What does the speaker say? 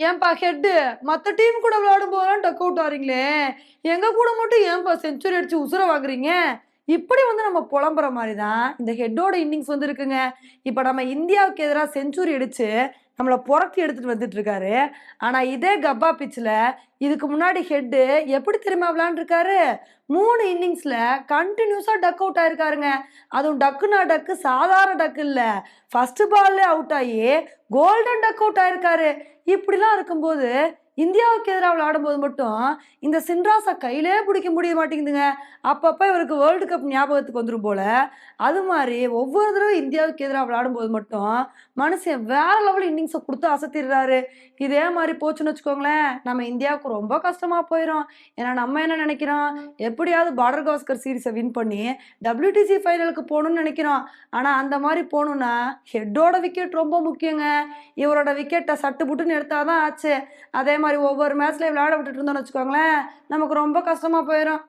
ஏன்பா ஹெட்டு மற்ற டீம் கூட விளையாடும் போதெல்லாம் டக் அவுட் ஆறீங்களே. எங்கள் கூட மட்டும் ஏன்பா செஞ்சுரி அடிச்சு உசுர வாங்குறீங்க? இப்படி வந்து நம்ம புலம்புற மாதிரி தான் இந்த ஹெட்டோட இன்னிங்ஸ் வந்து இருக்குங்க. இப்போ நம்ம இந்தியாவுக்கு எதிராக செஞ்சுரி அடிச்சு நம்மளை புரட்டி எடுத்துட்டு வந்துட்டு இருக்காரு ஆனா இதே கப்பா பிச்சில் இதுக்கு முன்னாடி ஹெட்டு எப்படி தெரியுமா விளாண்டுருக்காரு மூணு இன்னிங்ஸில் கண்டினியூஸாக டக் அவுட் ஆயிருக்காருங்க. அதுவும் டக்குனா டக்கு சாதாரண டக்கு இல்லை. ஃபஸ்ட்டு பால்லே அவுட் ஆகி கோல்டன் டக் அவுட் ஆயிருக்காரு. இப்படிலாம் இருக்கும்போது இந்தியாவுக்கு எதிராக விளையாடும்போது மட்டும் இந்த சின்ராஸை கையிலே பிடிக்க முடிய மாட்டேங்குதுங்க. அப்பப்போ இவருக்கு வேர்ல்டு கப் ஞாபகத்துக்கு வந்துடும் போல். அது மாதிரி ஒவ்வொரு தடவை இந்தியாவுக்கு எதிராக விளையாடும்போது மட்டும் மனுஷன் வேறு லெவல் இன்னிங்ஸை கொடுத்து அசத்திடுறாரு. இதே மாதிரி போச்சுன்னு வச்சுக்கோங்களேன் நம்ம இந்தியாவுக்கு ரொம்ப கஷ்டமாக போயிடும் ஏன்னா நம்ம என்ன நினைக்கிறோம்? எப்படியாவது பார்டர் கவாஸ்கர் சீரிஸை வின் பண்ணி டபிள்யூடிசி ஃபைனலுக்கு போகணும்னு நினைக்கிறோம். ஆனால் அந்த மாதிரி போகணுன்னா ஹெட்டோட விக்கெட் ரொம்ப முக்கியங்க. இவரோட விக்கெட்டை சட்டு புட்டுன்னு எடுத்தாதான் ஆச்சு. அதே மாதிரி ஒவ்வொரு மேட்ச்லேயும் விளையாட விட்டுட்டு இருந்தோம்னு வச்சுக்கோங்களேன் நமக்கு ரொம்ப கஷ்டமா போயிடும்